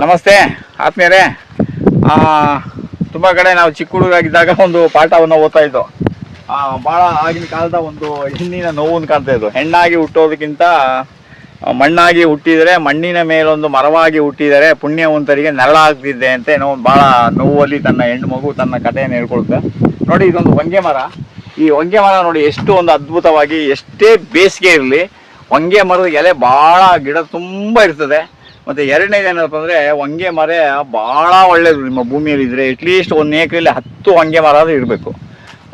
ನಮಸ್ತೆ, ಆತ್ಮೀಯರೇ. ತುಂಬ ಕಡೆ ನಾವು ಚಿಕ್ಕ ಹುಡುಗರಾಗಿದ್ದಾಗ ಒಂದು ಪಾಠವನ್ನು ಓದ್ತಾ ಇದ್ದೋ. ಭಾಳ ಆಗಿನ ಕಾಲದ ಒಂದು ಹೆಣ್ಣಿನ ನೋವನ್ನು ಕಾಣ್ತಾ ಇದ್ದು. ಹೆಣ್ಣಾಗಿ ಹುಟ್ಟೋದಕ್ಕಿಂತ, ಮಣ್ಣಾಗಿ ಹುಟ್ಟಿದರೆ, ಮಣ್ಣಿನ ಮೇಲೊಂದು ಮರವಾಗಿ ಹುಟ್ಟಿದರೆ ಪುಣ್ಯವಂತರಿಗೆ ನೆರಳಾಗ್ತಿದ್ದೆ ಅಂತ ಏನೋ ಒಂದು ಭಾಳ ನೋವಲ್ಲಿ ತನ್ನ ಹೆಣ್ಣು ಮಗು ತನ್ನ ಕಥೆಯನ್ನು ಹೇಳ್ಕೊಳುತ್ತೆ. ನೋಡಿ, ಇದೊಂದು ಹೊಂಗೆ ಮರ. ಈ ಹೊಂಗೆ ಮರ ನೋಡಿ ಎಷ್ಟು ಒಂದು ಅದ್ಭುತವಾಗಿ, ಎಷ್ಟೇ ಬೇಸಿಗೆ ಇರಲಿ, ಹೊಂಗೆ ಮರದ ಎಲೆ ಭಾಳ ಗಿಡ ತುಂಬ ಇರ್ತದೆ. ಮತ್ತೆ ಎರಡನೇದು ಏನಪ್ಪ ಅಂದ್ರೆ ಹೊಂಗೆ ಮರ ಭಾಳ ಒಳ್ಳೇದು ನಿಮ್ಮ ಭೂಮಿಯಲ್ಲಿ ಇದ್ರೆ ಅಟ್ಲೀಸ್ಟ್ ಒಂದು ಏಕರಲ್ಲಿ ಹತ್ತು ಹೊಂಗೆ ಮರ ಆದ್ರೂ ಇರಬೇಕು.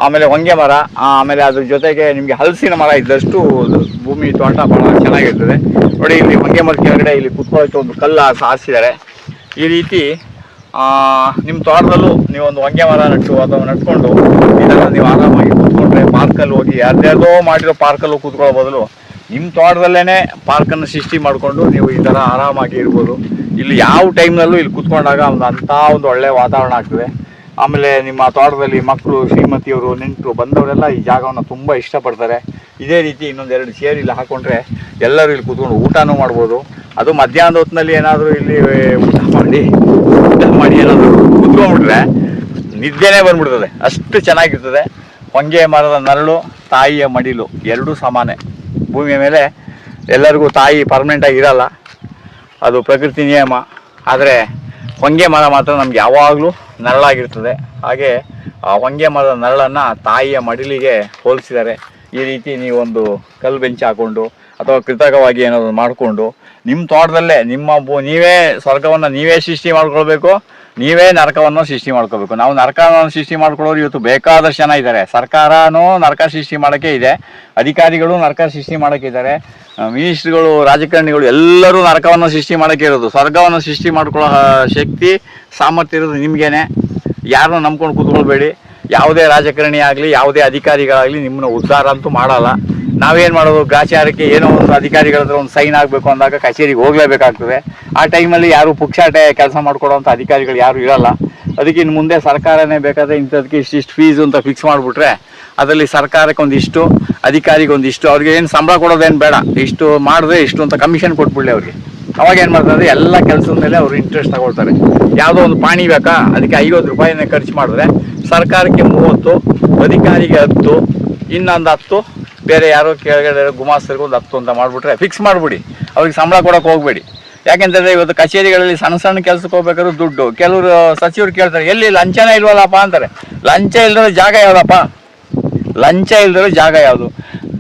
ಆಮೇಲೆ ಹೊಂಗೆ ಮರ, ಆಮೇಲೆ ಅದ್ರ ಜೊತೆಗೆ ನಿಮಗೆ ಹಲಸಿನ ಮರ ಇದ್ದಷ್ಟು ಭೂಮಿ ತೋಟ ಭಾಳ ಚೆನ್ನಾಗಿರ್ತದೆ. ನೋಡಿ, ಇಲ್ಲಿ ಹೊಂಗೆ ಮರ ಕೆಳಗಡೆ ಇಲ್ಲಿ ಕುತ್ಕೊಳ್ಳೋಕೆ ಒಂದು ಕಲ್ಲು ಸಾರಿಸಿದ್ದಾರೆ ಈ ರೀತಿ ನಿಮ್ಮ ತೋಟದಲ್ಲೂ ನೀವೊಂದು ಹೊಂಗೆ ಮರ ನಟ್ಟು ಅಥವಾ ನಟ್ಕೊಂಡು ಇದನ್ನು ನೀವು ಆರಾಮಾಗಿ ಕೂತ್ಕೊಂಡ್ರೆ ಪಾರ್ಕಲ್ಲಿ ಹೋಗಿ ಯಾರ್ದ್ಯಾರ್ದೋ ಮಾಡಿರೋ ಪಾರ್ಕಲ್ಲೂ ಕೂತ್ಕೊಳ್ಳೋ ಬದಲು ನಿಮ್ಮ ತೋಟದಲ್ಲೇ ಪಾರ್ಕನ್ನು ಸೃಷ್ಟಿ ಮಾಡಿಕೊಂಡು ನೀವು ಈ ಥರ ಆರಾಮಾಗಿ ಇರ್ಬೋದು. ಇಲ್ಲಿ ಯಾವ ಟೈಮ್ನಲ್ಲೂ ಇಲ್ಲಿ ಕೂತ್ಕೊಂಡಾಗ ಒಂದು ಅಂಥ ಒಂದು ಒಳ್ಳೆಯ ವಾತಾವರಣ ಆಗ್ತದೆ. ಆಮೇಲೆ ನಿಮ್ಮ ತೋಟದಲ್ಲಿ ಮಕ್ಕಳು ಶ್ರೀಮತಿಯವರು, ನೆಂಟರು ಬಂದವರೆಲ್ಲ ಈ ಜಾಗವನ್ನು ತುಂಬ ಇಷ್ಟಪಡ್ತಾರೆ. ಇದೇ ರೀತಿ ಇನ್ನೊಂದು ಎರಡು ಚೇರ್ ಇಲ್ಲಿ ಹಾಕೊಂಡ್ರೆ ಎಲ್ಲರೂ ಇಲ್ಲಿ ಕೂತ್ಕೊಂಡು ಊಟನೂ ಮಾಡ್ಬೋದು. ಅದು ಮಧ್ಯಾಹ್ನದ ಹೊತ್ತಿನಲ್ಲಿ ಏನಾದರೂ ಇಲ್ಲಿ ಊಟ ಮಾಡಿ ಊಟ ಮಾಡಿ ಏನಾದರೂ ಕೂತ್ಕೊಂಡ್ಬಿಟ್ರೆ ನಿದ್ದೆನೇ ಬಂದ್ಬಿಡ್ತದೆ. ಅಷ್ಟು ಚೆನ್ನಾಗಿರ್ತದೆ. ಹೊಂಗೆ ಮರದ ನರಳು, ತಾಯಿಯ ಮಡಿಲು ಎರಡೂ ಸಮಾನೆ. ಭೂಮಿಯ ಮೇಲೆ ಎಲ್ಲರಿಗೂ ತಾಯಿ ಪರ್ಮನೆಂಟಾಗಿ ಇರಲ್ಲ. ಅದು ಪ್ರಕೃತಿ ನಿಯಮ. ಆದರೆ ಹೊಂಗೆ ಮರ ಮಾತ್ರ ನಮ್ಗೆ ಯಾವಾಗಲೂ ನರಳಾಗಿರ್ತದೆ. ಹಾಗೆ, ಆ ಹೊಂಗೆ ಮರದ ನರಳನ್ನು ತಾಯಿಯ ಮಡಿಲಿಗೆ ಹೋಲಿಸಿದ್ದಾರೆ ಈ ರೀತಿ ನೀವೊಂದು ಕಲ್ಲು ಬೆಂಚ್ ಹಾಕ್ಕೊಂಡು ಅಥವಾ ಕೃತಕವಾಗಿ ಏನಾದರೂ ಮಾಡಿಕೊಂಡು ನಿಮ್ಮ ತೋಟದಲ್ಲೇ ನಿಮ್ಮ ಭೂ, ನೀವೇ ಸ್ವರ್ಗವನ್ನು ನೀವೇ ಸೃಷ್ಟಿ ಮಾಡ್ಕೊಳ್ಬೇಕು ನೀವೇ ನರಕವನ್ನು ಸೃಷ್ಟಿ ಮಾಡ್ಕೋಬೇಕು. ನಾವು ನರಕವನ್ನು ಸೃಷ್ಟಿ ಮಾಡ್ಕೊಳ್ಳೋರು ಇವತ್ತು ಬೇಕಾದಷ್ಟು ಜನ ಇದ್ದಾರೆ. ಸರ್ಕಾರನೂ ನರಕ ಸೃಷ್ಟಿ ಮಾಡೋಕ್ಕೆ ಇದೆ. ಅಧಿಕಾರಿಗಳು ನರಕ ಸೃಷ್ಟಿ ಮಾಡೋಕ್ಕಿದ್ದಾರೆ ಮಿನಿಸ್ಟ್ರುಗಳು, ರಾಜಕಾರಣಿಗಳು ಎಲ್ಲರೂ ನರಕವನ್ನು ಸೃಷ್ಟಿ ಮಾಡೋಕ್ಕೆ ಇರೋದು. ಸ್ವರ್ಗವನ್ನು ಸೃಷ್ಟಿ ಮಾಡ್ಕೊಳ್ಳೋ ಶಕ್ತಿ, ಸಾಮರ್ಥ್ಯ ಇರೋದು ನಿಮಗೇನೆ. ಯಾರನ್ನೂ ನಂಬ್ಕೊಂಡು ಕೂತ್ಕೊಳ್ಬೇಡಿ. ಯಾವುದೇ ರಾಜಕಾರಣಿ ಆಗಲಿ, ಯಾವುದೇ ಅಧಿಕಾರಿಗಳಾಗಲಿ ನಿಮ್ಮನ್ನ ಉದ್ಧಾರ ಅಂತೂ ಮಾಡಲ್ಲ. ನಾವೇನು ಮಾಡೋದು? ಗ್ರಾಚಾರಕ್ಕೆ ಏನೋ ಒಂದು ಅಧಿಕಾರಿಗಳ ಹತ್ರ ಒಂದು ಸೈನ್ ಆಗಬೇಕು ಅಂದಾಗ ಕಚೇರಿಗೆ ಹೋಗಲೇಬೇಕಾಗ್ತದೆ. ಆ ಟೈಮಲ್ಲಿ ಯಾರು ಪುಕ್ಷಾಟೆ ಕೆಲಸ ಮಾಡ್ಕೊಡೋವಂಥ ಅಧಿಕಾರಿಗಳು ಯಾರು ಇರಲ್ಲ. ಅದಕ್ಕೆ ಇನ್ನು ಮುಂದೆ ಸರ್ಕಾರನೇ ಬೇಕಾದ್ರೆ ಇಂಥದಕ್ಕೆ ಇಷ್ಟಿಷ್ಟು ಫೀಸು ಅಂತ ಫಿಕ್ಸ್ ಮಾಡಿಬಿಟ್ರೆ ಅದರಲ್ಲಿ ಸರ್ಕಾರಕ್ಕೆ ಒಂದಿಷ್ಟು, ಅಧಿಕಾರಿಗೆ ಒಂದಿಷ್ಟು, ಅವ್ರಿಗೆ ಏನು ಸಂಬಳ ಕೊಡೋದೇನು ಬೇಡ. ಇಷ್ಟು ಮಾಡಿದ್ರೆ ಇಷ್ಟು ಅಂತ ಕಮಿಷನ್ ಕೊಟ್ಬಿಡ್ಲಿ ಅವ್ರಿಗೆ. ಅವಾಗ ಏನು ಮಾಡ್ತಾರೆ ಎಲ್ಲ ಕೆಲಸದ ಮೇಲೆ ಅವರು ಇಂಟ್ರೆಸ್ಟ್ ತಗೊಳ್ತಾರೆ. ಯಾವುದೋ ಒಂದು ಪಾಣಿ ಬೇಕಾ? ಅದಕ್ಕೆ ಐವತ್ತು ರೂಪಾಯಿನ ಖರ್ಚು ಮಾಡಿದ್ರೆ ಸರ್ಕಾರಕ್ಕೆ ಮೂವತ್ತು, ಅಧಿಕಾರಿಗೆ ಹತ್ತು, ಇನ್ನೊಂದು ಹತ್ತು ಬೇರೆ ಯಾರೋ ಕೆಳಗಡೆ ಗುಮಾಸ್ತರಿಗೆ ಒಂದು ಹತ್ತು ಅಂತ ಮಾಡಿಬಿಟ್ರೆ ಫಿಕ್ಸ್ ಮಾಡಿಬಿಡಿ. ಅವ್ರಿಗೆ ಸಂಬಳ ಕೊಡೋಕೆ ಹೋಗಬೇಡಿ. ಯಾಕೆಂತಂದರೆ ಇವತ್ತು ಕಚೇರಿಗಳಲ್ಲಿ ಸಣ್ಣ ಸಣ್ಣ ಕೆಲಸಕ್ಕೆ ಹೋಗ್ಬೇಕಾದ್ರೆ ದುಡ್ಡು. ಕೆಲವರು ಸಚಿವರು ಕೇಳ್ತಾರೆ, ಎಲ್ಲಿ ಲಂಚನೇ ಇಲ್ವಲ್ಲಪ್ಪ ಅಂತಾರೆ. ಲಂಚ ಇಲ್ದಿರೋ ಜಾಗ ಯಾವುದಪ್ಪ? ಲಂಚ ಇಲ್ದಿರೋ ಜಾಗ ಯಾವುದು?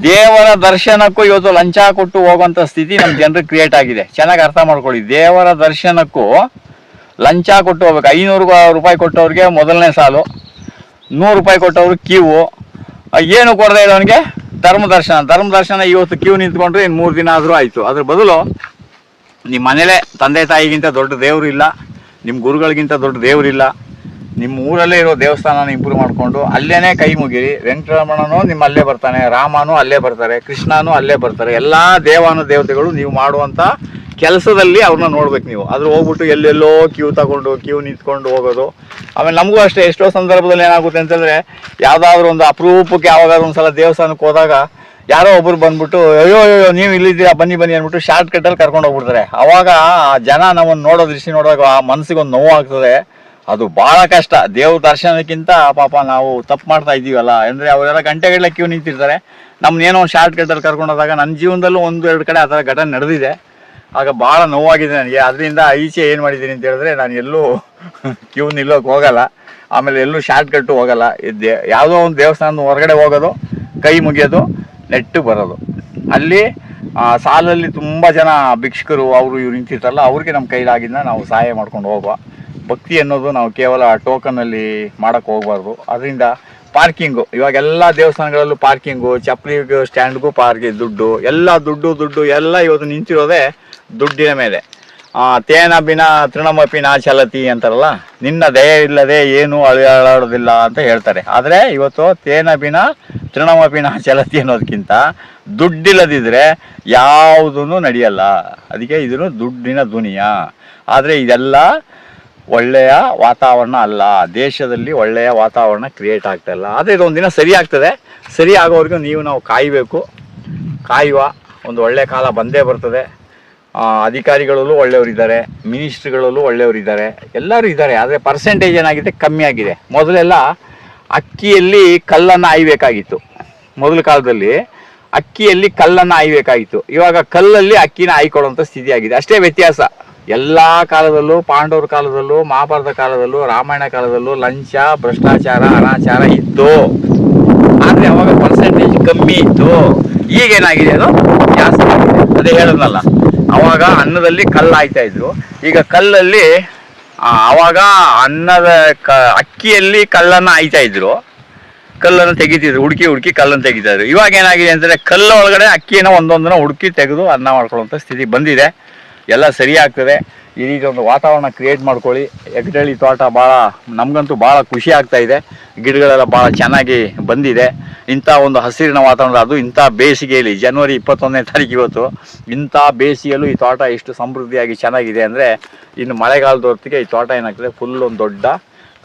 ದೇವರ ದರ್ಶನಕ್ಕೂ ಇವತ್ತು ಲಂಚ ಕೊಟ್ಟು ಹೋಗುವಂಥ ಸ್ಥಿತಿ ನಮ್ಮ ಜನರಿಗೆ ಕ್ರಿಯೇಟ್ ಆಗಿದೆ. ಚೆನ್ನಾಗಿ ಅರ್ಥ ಮಾಡ್ಕೊಳ್ಳಿ. ದೇವರ ದರ್ಶನಕ್ಕೂ ಲಂಚ ಕೊಟ್ಟು ಹೋಗ್ಬೇಕು. ಐನೂರು ರೂಪಾಯಿ ಕೊಟ್ಟವ್ರಿಗೆ ಮೊದಲನೇ ಸಾಲು. ನೂರು ರೂಪಾಯಿ ಕೊಟ್ಟವ್ರಿಗೆ ಕ್ಯೂ ಏನು ಕೊಡದೆ ಇರೋನಿಗೆ ಧರ್ಮ ದರ್ಶನ ಧರ್ಮ ದರ್ಶನ ಇವತ್ತು ಕ್ಯೂ ನಿಂತ್ಕೊಂಡ್ರೆ ಇನ್ನು ಮೂರು ದಿನ ಆದರೂ ಆಯಿತು. ಅದ್ರ ಬದಲು ನಿಮ್ಮ ಮನೇಲೇ ತಂದೆ ತಾಯಿಗಿಂತ ದೊಡ್ಡ ದೇವರು ಇಲ್ಲ, ನಿಮ್ಮ ಗುರುಗಳಿಗಿಂತ ದೊಡ್ಡ ದೇವರಿಲ್ಲ ನಿಮ್ಮ ಊರಲ್ಲೇ ಇರೋ ದೇವಸ್ಥಾನನ ಇಂಪ್ರೂವ್ ಮಾಡಿಕೊಂಡು ಅಲ್ಲೇನೇ ಕೈ ಮುಗಿರಿ. ವೆಂಕಟರಮಣನೂ ನಿಮ್ಮ ಅಲ್ಲೇ ಬರ್ತಾನೆ, ರಾಮನು ಅಲ್ಲೇ ಬರ್ತಾರೆ, ಕೃಷ್ಣನೂ ಅಲ್ಲೇ ಬರ್ತಾರೆ, ಎಲ್ಲ ದೇವಾನು ದೇವತೆಗಳು ನೀವು ಮಾಡುವಂಥ ಕೆಲಸದಲ್ಲಿ ಅವ್ರನ್ನ ನೋಡ್ಬೇಕು ನೀವು. ಅದ್ರ ಹೋಗ್ಬಿಟ್ಟು ಎಲ್ಲೆಲ್ಲೋ ಕ್ಯೂ ತಗೊಂಡು ಕ್ಯೂ ನಿಂತ್ಕೊಂಡು ಹೋಗೋದು. ಆಮೇಲೆ ನಮಗೂ ಅಷ್ಟೇ, ಎಷ್ಟೋ ಸಂದರ್ಭದಲ್ಲಿ ಏನಾಗುತ್ತೆ ಅಂತಂದರೆ, ಯಾವುದಾದ್ರೂ ಒಂದು ಅಪರೂಪಕ್ಕೆ ಯಾವಾಗಾದ್ರೂ ಒಂದು ಸಲ ದೇವಸ್ಥಾನಕ್ಕೆ ಹೋದಾಗ ಯಾರೋ ಒಬ್ರು ಬಂದ್ಬಿಟ್ಟು, ಅಯ್ಯೋ ಅಯ್ಯೋ ನೀವು ಇಲ್ಲಿದ್ದೀರಾ, ಬನ್ನಿ ಬನ್ನಿ ಅಂದ್ಬಿಟ್ಟು ಶಾರ್ಟ್ ಕಟ್ಟಲ್ಲಿ ಕರ್ಕೊಂಡು ಹೋಗ್ಬಿಡ್ತಾರೆ. ಅವಾಗ ಆ ಜನ ನಮ್ಮನ್ನು ನೋಡೋ ದೃಷ್ಟಿ ನೋಡಿದಾಗ ಆ ಮನಸ್ಸಿಗೆ ಒಂದು ನೋವು ಆಗ್ತದೆ. ಅದು ಭಾಳ ಕಷ್ಟ. ದೇವ್ರ ದರ್ಶನಕ್ಕಿಂತ ಪಾಪ ನಾವು ತಪ್ಪು ಮಾಡ್ತಾ ಇದ್ದೀವಲ್ಲ. ಅಂದರೆ ಅವರೆಲ್ಲ ಗಂಟೆಗಳ ಕ್ಯೂ ನಿಂತಿರ್ತಾರೆ. ನಮ್ಮನ್ನೇನೋ ಒಂದು ಶಾರ್ಟ್ ಕರ್ಕೊಂಡು ಹೋದಾಗ ನನ್ನ ಜೀವನದಲ್ಲೂ ಒಂದು, ಎರಡು ಕಡೆ ಆ ಥರ ಘಟನೆ ನಡೆದಿದೆ. ಆಗ ಭಾಳ ನೋವಾಗಿದೆ ನನಗೆ. ಅದರಿಂದ ಈಚೆ ಏನು ಮಾಡಿದ್ದೀನಿ ಅಂತ ಹೇಳಿದ್ರೆ ನಾನು ಎಲ್ಲೂ ಕ್ಯೂ ನಿಲ್ಲೋಕೆ ಹೋಗಲ್ಲ. ಆಮೇಲೆ ಎಲ್ಲೂ ಶಾರ್ಟ್ ಕಟ್ಟು ಹೋಗಲ್ಲ ಇದ್ದೆ ಯಾವುದೋ ಒಂದು ದೇವಸ್ಥಾನದ ಹೊರಗಡೆ ಹೋಗೋದು, ಕೈ ಮುಗಿಯೋದು ನೆಟ್ಟು ಬರೋದು. ಅಲ್ಲಿ ಸಾಲಲ್ಲಿ ತುಂಬ ಜನ ಭಿಕ್ಷುಕರು, ಅವರು ಇವ್ರು ನಿಂತಿರ್ತಾರಲ್ಲ, ಅವ್ರಿಗೆ ನಮ್ಮ ಕೈಲಾಗಿದ್ದ ನಾವು ಸಹಾಯ ಮಾಡ್ಕೊಂಡು ಹೋಗುವ. ಭಕ್ತಿ ಅನ್ನೋದು ನಾವು ಕೇವಲ ಟೋಕನಲ್ಲಿ ಮಾಡೋಕ್ಕೆ ಹೋಗಬಾರ್ದು. ಅದರಿಂದ ಪಾರ್ಕಿಂಗು ಇವಾಗೆಲ್ಲ ದೇವಸ್ಥಾನಗಳಲ್ಲೂ ಪಾರ್ಕಿಂಗು ಚಪ್ಪಲಿ ಸ್ಟ್ಯಾಂಡ್ಗೂ ಪಾರ್ಕಿಂಗ್ ದುಡ್ಡು, ಎಲ್ಲ ದುಡ್ಡು ದುಡ್ಡು, ಎಲ್ಲ ಇವತ್ತು ನಿಂತಿರೋದೇ ದುಡ್ಡಿನ ಮೇಲೆ. ತೇನ ಬಿನ ತೃಣಮಪಿ ಚಲತಿ ಅಂತಾರಲ್ಲ, ನಿನ್ನ ದಯ ಇಲ್ಲದೆ ಏನು ಅಳಿಯಾಡೋದಿಲ್ಲ ಅಂತ ಹೇಳ್ತಾರೆ. ಆದರೆ ಇವತ್ತು ತೇನ ಬಿನ ತೃಣಮಪಿ ಚಲತಿ ಅನ್ನೋದಕ್ಕಿಂತ ದುಡ್ಡಿಲ್ಲದಿದ್ರೆ ಯಾವುದೂ ನಡೆಯಲ್ಲ. ಅದಕ್ಕೆ ಇದನ್ನು ದುಡ್ಡಿನ ದುನಿಯ ಆದರೆ ಇದೆಲ್ಲ ಒಳ್ಳೆಯ ವಾತಾವರಣ ಅಲ್ಲ. ದೇಶದಲ್ಲಿ ಒಳ್ಳೆಯ ವಾತಾವರಣ ಕ್ರಿಯೇಟ್ ಆಗ್ತಾ ಇಲ್ಲ. ಆದರೆ ಇದೊಂದು ದಿನ ಸರಿ ಆಗ್ತದೆ. ಸರಿ ಆಗೋವರೆಗೂ ನೀವು ನಾವು ಕಾಯಬೇಕು. ಕಾಯುವ. ಒಂದು ಒಳ್ಳೆಯ ಕಾಲ ಬಂದೇ ಬರ್ತದೆ. ಅಧಿಕಾರಿಗಳಲ್ಲೂ ಒಳ್ಳೆಯವರಿದ್ದಾರೆ, ಮಿನಿಸ್ಟ್ರುಗಳಲ್ಲೂ ಒಳ್ಳೆಯವರಿದ್ದಾರೆ, ಎಲ್ಲರೂ ಇದ್ದಾರೆ, ಆದರೆ ಪರ್ಸೆಂಟೇಜ್ ಏನಾಗಿದೆ? ಕಮ್ಮಿ ಆಗಿದೆ. ಮೊದಲೆಲ್ಲ ಅಕ್ಕಿಯಲ್ಲಿ ಕಲ್ಲನ್ನು ಆಯ್ಬೇಕಾಗಿತ್ತು. ಮೊದಲ ಕಾಲದಲ್ಲಿ ಅಕ್ಕಿಯಲ್ಲಿ ಕಲ್ಲನ್ನು ಆಯ್ಬೇಕಾಗಿತ್ತು. ಇವಾಗ ಕಲ್ಲಲ್ಲಿ ಅಕ್ಕಿನ ಆಯ್ಕೊಳ್ಳುವಂಥ ಸ್ಥಿತಿ ಆಗಿದೆ ಅಷ್ಟೇ ವ್ಯತ್ಯಾಸ. ಎಲ್ಲ ಕಾಲದಲ್ಲೂ, ಪಾಂಡವರ ಕಾಲದಲ್ಲೂ, ಮಹಾಭಾರತ ಕಾಲದಲ್ಲೂ, ರಾಮಾಯಣ ಕಾಲದಲ್ಲೂ ಲಂಚ, ಭ್ರಷ್ಟಾಚಾರ, ಅನಾಚಾರ ಇತ್ತು. ಆದರೆ ಅವಾಗ ಪರ್ಸೆಂಟೇಜ್ ಕಮ್ಮಿ ಇತ್ತು. ಈಗೇನಾಗಿದೆ ಅದು? ಜಾಸ್ತಿ ಆಗಿದೆ. ಅದೇ ಹೇಳದ್ನಲ್ಲ ಅವಾಗ ಅನ್ನದಲ್ಲಿ ಕಲ್ಲು ಆಯ್ತಾ ಇದ್ರು. ಈಗ ಕಲ್ಲಲ್ಲಿ ಅವಾಗ ಅನ್ನದ ಕ, ಅಕ್ಕಿಯಲ್ಲಿ ಕಲ್ಲನ್ನು ಆಯ್ತಾ ಇದ್ರು. ಕಲ್ಲನ್ನು ತೆಗಿತಿದ್ರು, ಹುಡುಕಿ ಹುಡುಕಿ ಕಲ್ಲನ್ನು ತೆಗಿತಾ ಇದ್ರು ಇವಾಗ ಏನಾಗಿದೆ ಅಂದರೆ ಕಲ್ಲು ಒಳಗಡೆ ಅಕ್ಕಿನ ಒಂದೊಂದನ್ನು ಹುಡುಕಿ ತೆಗೆದು ಅನ್ನ ಮಾಡ್ಕೊಳ್ಳುವಂಥ ಸ್ಥಿತಿ ಬಂದಿದೆ. ಎಲ್ಲ ಸರಿ ಆಗ್ತದೆ. ಈ ರೀತಿ ಒಂದು ವಾತಾವರಣ ಕ್ರಿಯೇಟ್ ಮಾಡ್ಕೊಳ್ಳಿ. ಎಗ್ಡಳ್ಳಿ ತೋಟ ಭಾಳ, ನಮಗಂತೂ ಭಾಳ ಖುಷಿ ಆಗ್ತಾ ಇದೆ. ಗಿಡಗಳೆಲ್ಲ ಭಾಳ ಚೆನ್ನಾಗಿ ಬಂದಿದೆ. ಇಂಥ ಒಂದು ಹಸಿರಿನ ವಾತಾವರಣ, ಅದು ಇಂಥ ಬೇಸಿಗೆಯಲ್ಲಿ, ಜನವರಿ ಇಪ್ಪತ್ತೊಂದನೇ ತಾರೀಕು ಇವತ್ತು, ಇಂಥ ಬೇಸಿಗೆಯಲ್ಲೂ ಈ ತೋಟ ಎಷ್ಟು ಸಮೃದ್ಧಿಯಾಗಿ ಚೆನ್ನಾಗಿದೆ ಅಂದರೆ, ಇನ್ನು ಮಳೆಗಾಲದ ಹೊತ್ತಿಗೆ ಈ ತೋಟ ಏನಾಗ್ತದೆ ಫುಲ್ ಒಂದು ದೊಡ್ಡ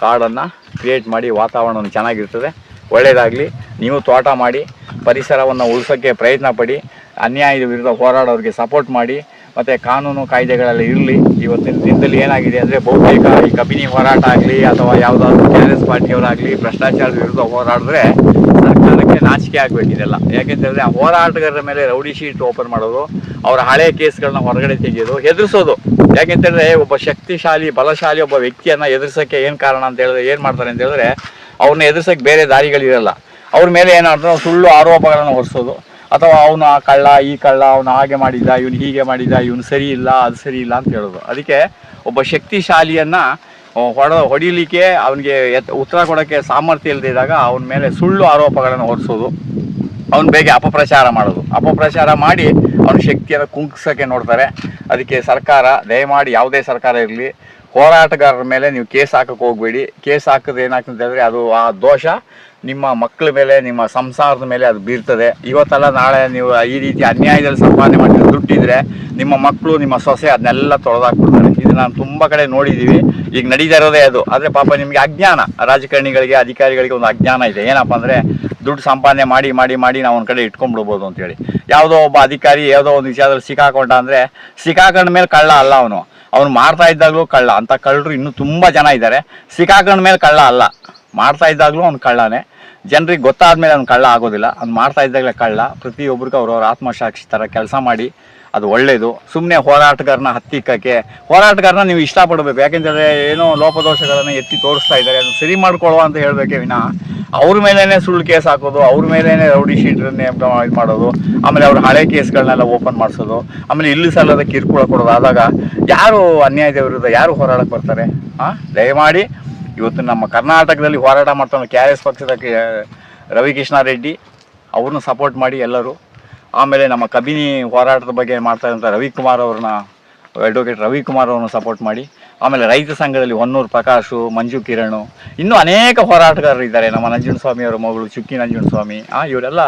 ಕಾಡನ್ನು ಕ್ರಿಯೇಟ್ ಮಾಡಿ ವಾತಾವರಣ ಚೆನ್ನಾಗಿರ್ತದೆ. ಒಳ್ಳೆಯದಾಗಲಿ ನೀವು ತೋಟ ಮಾಡಿ, ಪರಿಸರವನ್ನು ಉಳಿಸೋಕ್ಕೆ ಪ್ರಯತ್ನ ಪಡಿ, ಅನ್ಯಾಯದ ವಿರುದ್ಧ ಹೋರಾಡೋರಿಗೆ ಸಪೋರ್ಟ್ ಮಾಡಿ ಮತ್ತು ಕಾನೂನು ಕಾಯ್ದೆಗಳೆಲ್ಲ ಇರಲಿ, ಇವತ್ತಿನ ದಿನದಲ್ಲಿ ಏನಾಗಿದೆ ಅಂದರೆ ಬಹುತೇಕ ಈ ಕಬಿನಿ ಹೋರಾಟ ಆಗಲಿ ಅಥವಾ ಯಾವುದಾದ್ರೂ ಎಸ್ ಪಾರ್ಟಿಯವರಾಗಲಿ ಭ್ರಷ್ಟಾಚಾರದ ವಿರುದ್ಧ ಹೋರಾಡಿದ್ರೆ ಸರ್ಕಾರಕ್ಕೆ ನಾಚಿಕೆ ಆಗಬೇಕಿದೆಲ್ಲ. ಯಾಕೆಂತೇಳಿದ್ರೆ ಆ ಹೋರಾಟಗಾರರ ಮೇಲೆ ರೌಡಿ ಶೀಟ್ ಓಪನ್ ಮಾಡೋದು, ಅವರ ಹಳೆ ಕೇಸ್ಗಳನ್ನ ಹೊರಗಡೆ ತೆಗೆಯೋದು ಎದುರಿಸೋದು ಯಾಕೆಂತೇಳಿದ್ರೆ ಒಬ್ಬ ಶಕ್ತಿಶಾಲಿ, ಬಲಶಾಲಿ ಒಬ್ಬ ವ್ಯಕ್ತಿಯನ್ನು ಎದುರಿಸೋಕ್ಕೆ ಏನು ಕಾರಣ ಅಂತ ಹೇಳಿದ್ರೆ ಏನು ಮಾಡ್ತಾರೆ ಅಂತ ಹೇಳಿದ್ರೆ ಅವ್ರನ್ನ ಎದುರಿಸೋಕ್ಕೆ ಬೇರೆ ದಾರಿಗಳಿರಲ್ಲ. ಅವ್ರ ಮೇಲೆ ಏನಾದ್ರು ಸುಳ್ಳು ಆರೋಪಗಳನ್ನು ಹೊರಿಸೋದು. ಅಥವಾ ಅವನು ಆ ಕಳ್ಳ, ಈ ಕಳ್ಳ, ಅವನು ಹಾಗೆ ಮಾಡಿದ್ದ, ಇವನು ಹೀಗೆ ಮಾಡಿದ ಇವನು ಸರಿ ಇಲ್ಲ, ಅದು ಸರಿ ಇಲ್ಲ ಅಂತ ಹೇಳೋದು. ಅದಕ್ಕೆ ಒಬ್ಬ ಶಕ್ತಿಶಾಲಿಯನ್ನ ಹೊಡ, ಹೊಡಿಲಿಕ್ಕೆ ಅವನಿಗೆ ಉತ್ತರ ಕೊಡೋಕ್ಕೆ ಸಾಮರ್ಥ್ಯ ಇಲ್ಲದೆ ಇದ್ದಾಗ ಅವನ ಮೇಲೆ ಸುಳ್ಳು ಆರೋಪಗಳನ್ನು ಹೊರಿಸೋದು. ಅವನು ಬೇಗ ಅಪಪ್ರಚಾರ ಮಾಡೋದು. ಅಪಪ್ರಚಾರ ಮಾಡಿ ಅವನ ಶಕ್ತಿಯನ್ನು ಕುಂಕಿಸೋಕ್ಕೆ ನೋಡ್ತಾರೆ. ಅದಕ್ಕೆ ಸರ್ಕಾರ, ದಯಮಾಡಿ ಯಾವುದೇ ಸರ್ಕಾರ ಇರಲಿ. ಹೋರಾಟಗಾರರ ಮೇಲೆ ನೀವು ಕೇಸ್ ಹಾಕಕ್ಕೆ ಹೋಗಬೇಡಿ. ಕೇಸ್ ಹಾಕಿದ್ರೆ ಏನಾಗ್ತದೆ ಅಂದರೆ ಅದು ಆ ದೋಷ ನಿಮ್ಮ ಮಕ್ಕಳ ಮೇಲೆ, ನಿಮ್ಮ ಸಂಸಾರದ ಮೇಲೆ ಅದು ಬೀರ್ತದೆ. ಇವತ್ತಲ್ಲ ನಾಳೆ ನೀವು ಈ ರೀತಿ ಅನ್ಯಾಯದಲ್ಲಿ ಸಂಪಾದನೆ ಮಾಡಿದ್ರೆ ದುಡ್ಡಿದ್ರೆ ನಿಮ್ಮ ಮಕ್ಕಳು ನಿಮ್ಮ ಸೊಸೆ ಅದನ್ನೆಲ್ಲ ತೊಳೆದಾಕ್ಬಿಡ್ತಾರೆ. ಇದು ನಾನು ತುಂಬ ಕಡೆ ನೋಡಿದ್ದೀವಿ ಈಗ ನಡೀತಾ ಇರೋದೇ ಅದು. ಆದರೆ ಪಾಪ ನಿಮಗೆ ಅಜ್ಞಾನ. ರಾಜಕಾರಣಿಗಳಿಗೆ, ಅಧಿಕಾರಿಗಳಿಗೆ ಒಂದು ಅಜ್ಞಾನ ಇದೆ. ಏನಪ್ಪ ಅಂದರೆ ದುಡ್ಡು ಸಂಪಾದನೆ ಮಾಡಿ ಮಾಡಿ ಮಾಡಿ ನಾವು ಒಂದು ಕಡೆ ಇಟ್ಕೊಂಡ್ಬಿಡ್ಬೋದು ಅಂತೇಳಿ. ಯಾವುದೋ ಒಬ್ಬ ಅಧಿಕಾರಿ, ಯಾವುದೋ ಒಂದು ವಿಷಯದಲ್ಲಿ ಸಿಕ್ಕಾಕೊಂಡ ಅಂದರೆ ಸಿಕ್ಕಾಕೊಂಡ ಮೇಲೆ ಕಳ್ಳ ಅಲ್ಲ ಅವನು. ಅವನು ಮಾಡ್ತಾ ಇದ್ದಾಗಲೂ ಕಳ್ಳ. ಅಂತ ಕಳ್ಳರು ಇನ್ನೂ ತುಂಬ ಜನ ಇದ್ದಾರೆ. ಸಿಕ್ಕಾಕೊಂಡ ಮೇಲೆ ಕಳ್ಳ ಅಲ್ಲ. ಮಾಡ್ತಾ ಇದ್ದಾಗಲೂ ಅವ್ನು ಕಳ್ಳನೇ. ಜನರಿಗೆ ಗೊತ್ತಾದ್ಮೇಲೆ ಅವ್ನು ಕಳ್ಳ ಆಗೋದಿಲ್ಲ. ಅವ್ನು ಮಾಡ್ತಾ ಇದ್ದಾಗಲೇ ಕಳ್ಳ. ಪ್ರತಿಯೊಬ್ಬರಿಗೂ ಅವ್ರವ್ರ ಆತ್ಮಸಾಕ್ಷಿ ಥರ ಕೆಲಸ ಮಾಡಿ ಅದು ಒಳ್ಳೆಯದು ಸುಮ್ಮನೆ ಹೋರಾಟಗಾರನ ಹತ್ತಿಕ್ಕಕ್ಕೆ, ಹೋರಾಟಗಾರನ ನೀವು ಇಷ್ಟಪಡಬೇಕು. ಯಾಕೆಂದರೆ ಏನೋ ಲೋಪದೋಷಗಳನ್ನು ಎತ್ತಿ ತೋರಿಸ್ತಾ ಇದ್ದಾರೆ. ಅದನ್ನು ಸರಿ ಮಾಡ್ಕೊಳ್ಳುವ ಅಂತ ಹೇಳಬೇಕೆ ವಿನಃ, ಅವ್ರ ಮೇಲೇ ಸುಳ್ಳು ಕೇಸ್ ಹಾಕೋದು, ಅವ್ರ ಮೇಲೇ ರೌಡಿ ಶೀಟ್ರನ್ನೇ ಇದು ಮಾಡೋದು, ಆಮೇಲೆ ಅವ್ರ ಹಳೆ ಕೇಸ್ಗಳನ್ನೆಲ್ಲ ಓಪನ್ ಮಾಡಿಸೋದು, ಆಮೇಲೆ ಇಲ್ಲಿ ಸಲ್ಲದ ಕಿರುಕುಳ ಕೊಡೋದು. ಆದಾಗ ಯಾರು ಅನ್ಯಾಯದ ವಿರುದ್ಧ, ಯಾರು ಹೋರಾಡಕ್ಕೆ ಬರ್ತಾರೆ? ಹಾಂ ದಯಮಾಡಿ, ಇವತ್ತು ನಮ್ಮ ಕರ್ನಾಟಕದಲ್ಲಿ ಹೋರಾಟ ಮಾಡ್ತಾನೆ ಕೆ ಆರ್ ಎಸ್ ಪಕ್ಷದ ರವಿಕೃಷ್ಣ ರೆಡ್ಡಿ ಅವ್ರನ್ನ ಸಪೋರ್ಟ್ ಮಾಡಿ ಎಲ್ಲರೂ. ಆಮೇಲೆ ನಮ್ಮ ಕಬಿನಿ ಹೋರಾಟದ ಬಗ್ಗೆ ಮಾಡ್ತಾ ರವಿಕುಮಾರ್ ಅವ್ರನ್ನ ಅಡ್ವೊಕೇಟ್ ರವಿಕುಮಾರ್ ಅವ್ರನ್ನ ಸಪೋರ್ಟ್ ಮಾಡಿ, ಆಮೇಲೆ ರೈತ ಸಂಘದಲ್ಲಿ ಹೊನ್ನೂರು ಪ್ರಕಾಶು, ಮಂಜು ಕಿರಣ್, ಇನ್ನೂ ಅನೇಕ ಹೋರಾಟಗಾರರು ಇದ್ದಾರೆ. ನಮ್ಮ ನಂಜುಂಡಸ್ವಾಮಿ ಅವರ ಮಗಳು ಚುಕ್ಕಿ ನಂಜುಂಡಸ್ವಾಮಿ ಆ, ಇವರೆಲ್ಲ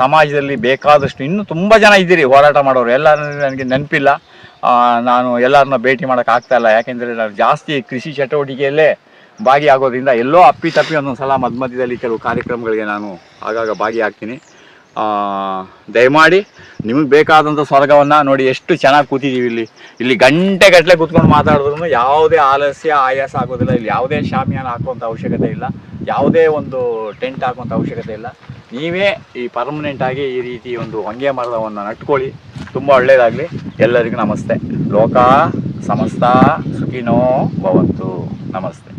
ಸಮಾಜದಲ್ಲಿ ಬೇಕಾದಷ್ಟು ಇನ್ನೂ ತುಂಬ ಜನ ಇದ್ದೀರಿ ಹೋರಾಟ ಮಾಡೋರು. ಎಲ್ಲ ನನಗೆ ನೆನಪಿಲ್ಲ. ನಾನು ಎಲ್ಲರನ್ನ ಭೇಟಿ ಮಾಡೋಕೆ ಆಗ್ತಾ ಇಲ್ಲ. ಯಾಕೆಂದರೆ ನಾನು ಜಾಸ್ತಿ ಕೃಷಿ ಚಟುವಟಿಕೆಯಲ್ಲೇ ಭಾಗಿಯಾಗೋದ್ರಿಂದ ಎಲ್ಲೋ ಅಪ್ಪಿ ತಪ್ಪಿ ಒಂದೊಂದು ಸಲ ಮಧ್ಯ ಮಧ್ಯದಲ್ಲಿ ಕೆಲವು ಕಾರ್ಯಕ್ರಮಗಳಿಗೆ ನಾನು ಆಗಾಗ ಭಾಗಿಯಾಗ್ತೀನಿ. ದಯಮಾಡಿ ನಿಮಗೆ ಬೇಕಾದಂಥ ಸ್ವರ್ಗವನ್ನು ನೋಡಿ ಎಷ್ಟು ಚೆನ್ನಾಗಿ ಕೂತಿದ್ದೀವಿ ಇಲ್ಲಿ. ಇಲ್ಲಿ ಗಂಟೆ ಗಟ್ಟಲೆ ಕೂತ್ಕೊಂಡು ಮಾತಾಡಿದ್ರು ಯಾವುದೇ ಆಲಸ್ಯ, ಆಯಾಸ ಆಗೋದಿಲ್ಲ. ಇಲ್ಲಿ ಯಾವುದೇ ಶಾಮಿಯಾನ ಹಾಕುವಂಥ ಅವಶ್ಯಕತೆ ಇಲ್ಲ. ಯಾವುದೇ ಒಂದು ಟೆಂಟ್ ಹಾಕುವಂಥ ಅವಶ್ಯಕತೆ ಇಲ್ಲ. ನೀವೇ ಈ ಪರ್ಮನೆಂಟಾಗಿ ಈ ರೀತಿ ಒಂದು ಹೊಂಗೆ ಮರದವನ್ನು ನಟ್ಕೊಳ್ಳಿ. ತುಂಬ ಒಳ್ಳೆಯದಾಗಲಿ ಎಲ್ಲರಿಗೂ ನಮಸ್ತೆ. ಲೋಕ ಸಮಸ್ತ ಸುಖಿನೋ ಭವಂತು. ನಮಸ್ತೆ.